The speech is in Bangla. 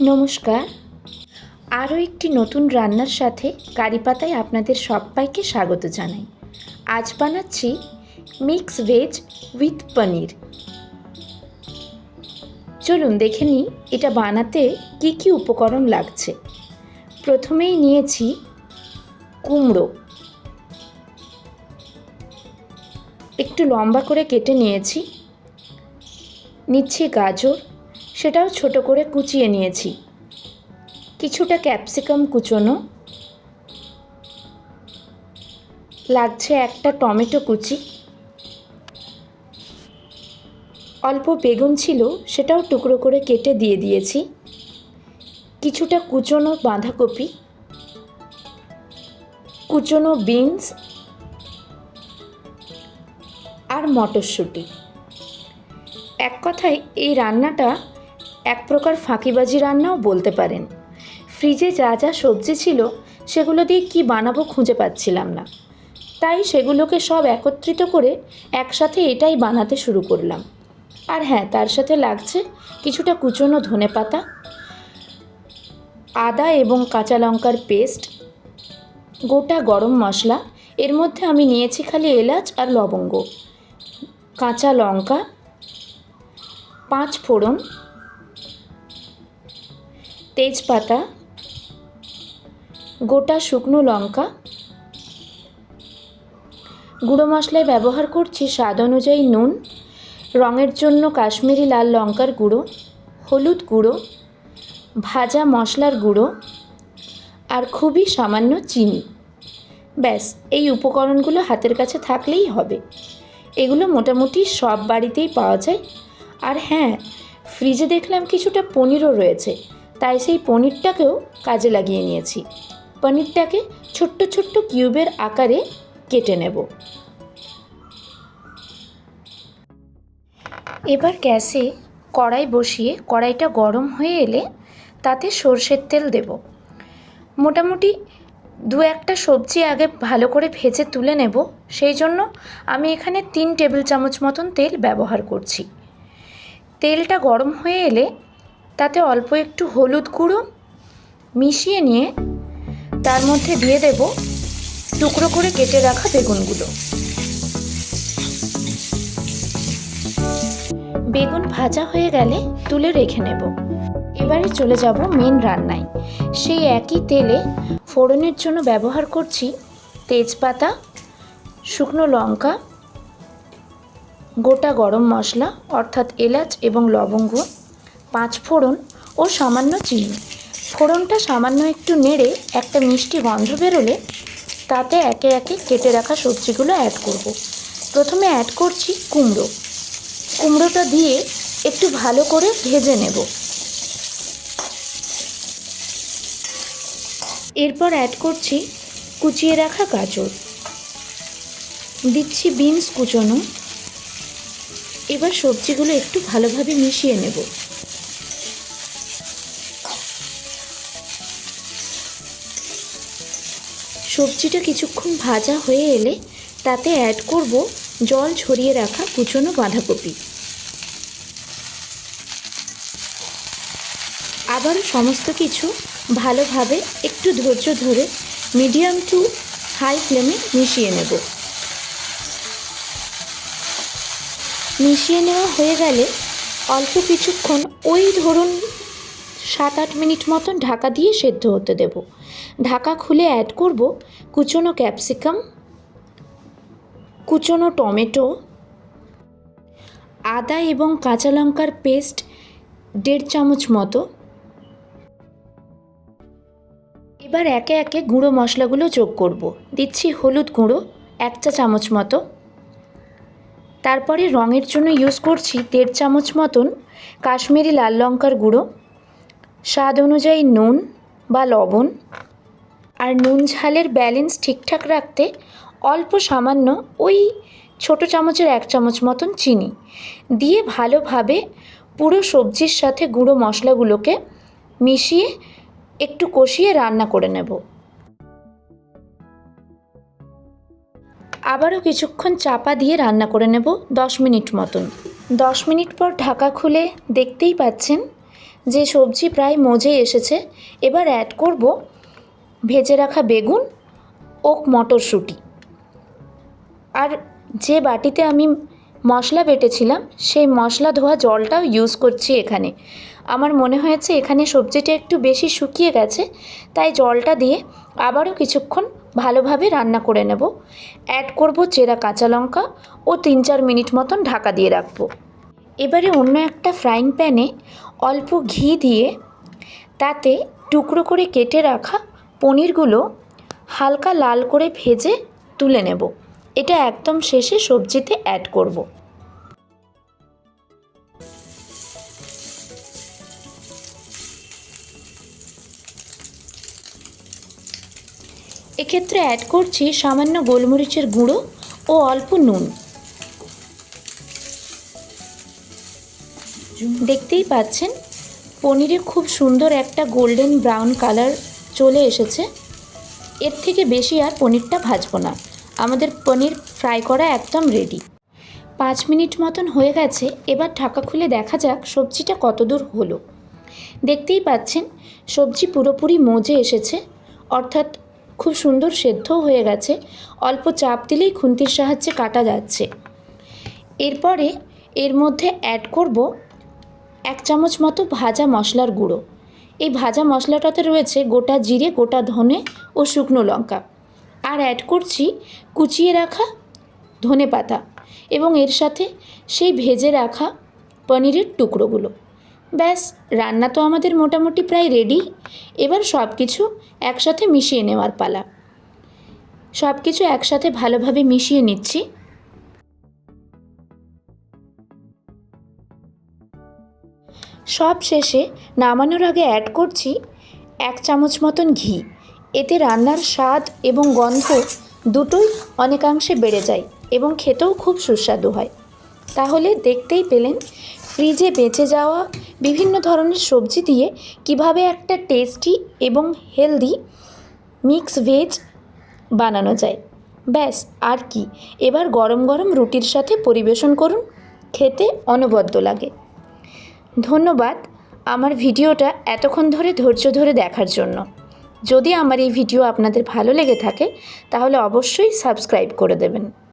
নমস্কার। আরও একটি নতুন রান্নার সাথে কারি পাতায় আপনাদের সবাইকে স্বাগত জানাই। আজ বানাচ্ছি মিক্স ভেজ উইথ পনির। চলুন দেখে নিই এটা বানাতে কি কি উপকরণ লাগছে। প্রথমেই নিয়েছি কুমড়ো। একটু লম্বা করে কেটে নিয়েছি। নিচ্ছি গাজর। সেটাও ছোট করে কুচিয়ে নিয়েছি। কিছুটা ক্যাপসিকাম কুচোনো। লাগছে একটা টমেটো কুচি। অল্প বেগুন ছিল, সেটাও টুকরো করে কেটে দিয়ে দিয়েছি। কিছুটা কুচোনো বাঁধাকপি। কুচোনো বিনস। আর মটরশুঁটি। এক কথায় এই রান্নাটা এক প্রকার ফাঁকিবাজি রান্নাও বলতে পারেন। ফ্রিজে যা যা সবজি ছিল, সেগুলো দিয়ে কি বানাবো খুঁজে পাচ্ছিলাম না। তাই সেগুলোকে সব একত্রিত করে একসাথে এটাই বানাতে শুরু করলাম। আর হ্যাঁ তার সাথে লাগছে কিছুটা কুচনো ধনে পাতা, আদা এবং কাঁচা লঙ্কার পেস্ট, গোটা গরম মশলা, এর মধ্যে আমি নিয়েছি খালি এলাচ আর লবঙ্গ, কাঁচা লঙ্কা, পাঁচ ফোড়ন তেজপাতা, গোটা শুকনো লঙ্কা, গুঁড়ো মশলায় ব্যবহার করছি স্বাদ অনুযায়ী নুন, রঙের জন্য কাশ্মীরি লাল লঙ্কার গুঁড়ো, হলুদ গুঁড়ো, ভাজা মশলার গুঁড়ো আর খুবই সামান্য চিনি। ব্যাস, এই উপকরণগুলো হাতের কাছে থাকলেই হবে। এগুলো মোটামুটি সব বাড়িতেই পাওয়া যায়। আর হ্যাঁ ফ্রিজে দেখলাম কিছুটা পনিরও রয়েছে। তাই সেই পনিরটাকেও কাজে লাগিয়ে নিয়েছি। পনিরটাকে ছোট্ট ছোট্ট কিউবের আকারে কেটে নেব। এবার গ্যাসে কড়াই বসিয়ে কড়াইটা গরম হয়ে এলে তাতে সর্ষের তেল দেব। মোটামুটি দু একটা সবজি আগে ভালো করে ভেজে তুলে নেব, সেই জন্য আমি এখানে তিন টেবিল চামচ মতন তেল ব্যবহার করছি। তেলটা গরম হয়ে এলে তাতে অল্প একটু হলুদ গুঁড়ো মিশিয়ে নিয়ে তার মধ্যে দিয়ে দেব টুকরো করে কেটে রাখা বেগুনগুলো। বেগুন ভাজা হয়ে গেলে তুলে রেখে নেব। এবারে চলে যাব মেন রান্নায়। সেই একই তেলে ফোড়নের জন্য ব্যবহার করছি তেজপাতা, শুকনো লঙ্কা, গোটা গরম মশলা অর্থাৎ এলাচ এবং লবঙ্গ। পাঁচ ফোড়ন ও সামান্য চিনি। ফোড়নটা সামান্য একটু নেড়ে একটা মিষ্টি গন্ধ বেরোলে তাতে একে একে কেটে রাখা সবজিগুলো অ্যাড করব। প্রথমে অ্যাড করছি কুমড়ো। কুমড়োটা দিয়ে একটু ভালো করে ভেজে নেব। এরপর অ্যাড করছি কুচিয়ে রাখা গাজর। দিচ্ছি বিনস কুচোনো। এবার সবজিগুলো একটু ভালোভাবে মিশিয়ে নেব। সবজিটা কিছুক্ষণ ভাজা হয়ে এলে তাতে অ্যাড করব জল ছড়িয়ে রাখা কুচনো বাঁধাকপি। আবার সমস্ত কিছু ভালোভাবে একটু ধৈর্য ধরে মিডিয়াম টু হাই ফ্লেমে মিশিয়ে নেব। মিশিয়ে নেওয়া হয়ে গেলে অল্প কিছুক্ষণ ওই ধরুন সাত আট মিনিট মতন ঢাকা দিয়ে সেদ্ধ হতে দেব। ঢাকা খুলে অ্যাড করব কুচনো ক্যাপসিকাম কুচনো টমেটো, আদা এবং কাঁচা লঙ্কার পেস্ট দেড় চামচ মতো। এবার একে একে গুঁড়ো মশলাগুলো যোগ করব। দিচ্ছি হলুদ গুঁড়ো এক চা চামচ মতো। তারপরে রঙের জন্য ইউজ করছি দেড় চামচ মতন কাশ্মীরি লাল লঙ্কার গুঁড়ো। স্বাদ অনুযায়ী নুন বা লবণ আর নুন ঝালের ব্যালেন্স ঠিকঠাক রাখতে অল্প সামান্য ওই ছোটো চামচের এক চামচ মতন চিনি দিয়ে ভালোভাবে পুরো সবজির সাথে গুঁড়ো মশলাগুলোকে মিশিয়ে একটু কষিয়ে রান্না করে নেব। আবারও কিছুক্ষণ চাপা দিয়ে রান্না করে নেব দশ মিনিট মতন। দশ মিনিট পর ঢাকা খুলে দেখতেই পাচ্ছেন যে সবজি প্রায় মজে এসেছে, এবার অ্যাড করব ভেজে রাখা বেগুন ও মটরশুঁটি। আর যে বাটিতে আমি মশলা বেটেছিলাম, সেই মশলা ধোয়া জলটাও ইউজ করছি এখানে। আমার মনে হয়েছে এখানে সবজিটা একটু বেশি শুকিয়ে গেছে, তাই জলটা দিয়ে আবারও কিছুক্ষণ ভালোভাবে রান্না করে নেব। অ্যাড করব চেরা কাঁচা লঙ্কা ও তিন চার মিনিট মতন ঢাকা দিয়ে রাখব। এবারে অন্য একটা ফ্রাইং প্যানে অল্প ঘি দিয়ে তাতে টুকরো করে কেটে রাখা পনিরগুলো হালকা লাল করে ভেজে তুলে নেব। এটা একদম শেষে সবজিতে অ্যাড করব। এক্ষেত্রে অ্যাড করছি সামান্য গোলমরিচের গুঁড়ো ও অল্প নুন। দেখতেই পাচ্ছেন পনিরে খুব সুন্দর একটা গোল্ডেন ব্রাউন কালার চলে এসেছে। এর থেকে বেশি আর পনিরটা ভাজবো না। আমাদের পনির ফ্রাই করা একদম রেডি পাঁচ মিনিট মতন হয়ে গেছে, এবার ঢাকা খুলে দেখা যাক সবজিটা কতদূর হলো। দেখতেই পাচ্ছেন, সবজি পুরোপুরি মজে এসেছে, অর্থাৎ খুব সুন্দর সেদ্ধও হয়ে গেছে। অল্প চাপ দিলেই খুন্তির সাহায্যে কাটা যাচ্ছে। এরপরে এর মধ্যে অ্যাড করব এক চামচ মতো ভাজা মশলার গুঁড়ো। এই ভাজা মশলাটাতে রয়েছে গোটা জিরে, গোটা ধনে ও শুকনো লঙ্কা। আর অ্যাড করছি কুচিয়ে রাখা ধনে পাতা এবং এর সাথে সেই ভেজে রাখা পনিরের টুকরোগুলো। ব্যাস, রান্না তো আমাদের মোটামুটি প্রায় রেডি এবার সব কিছু একসাথে মিশিয়ে নেওয়ার পালা। সব কিছু একসাথে ভালোভাবে মিশিয়ে নিচ্ছি। সব শেষে নামানোর আগে অ্যাড করছি এক চামচ মতন ঘি। এতে রান্নার স্বাদ এবং গন্ধ দুটোই অনেকাংশে বেড়ে যায় এবং খেতেও খুব সুস্বাদু হয়। তাহলে দেখতেই পেলেন ফ্রিজে বেঁচে যাওয়া বিভিন্ন ধরনের সবজি দিয়ে কীভাবে একটা টেস্টি এবং হেলদি মিক্স ভেজ বানানো যায়। ব্যাস, আর কি। এবার গরম গরম রুটির সাথে পরিবেশন করুন। খেতে অনবদ্য লাগে। ধন্যবাদ আমার ভিডিওটা এতক্ষণ ধরে ধৈর্য ধরে দেখার জন্য। যদি আমার এই ভিডিও আপনাদের ভালো লেগে থাকে, তাহলে অবশ্যই সাবস্ক্রাইব করে দেবেন।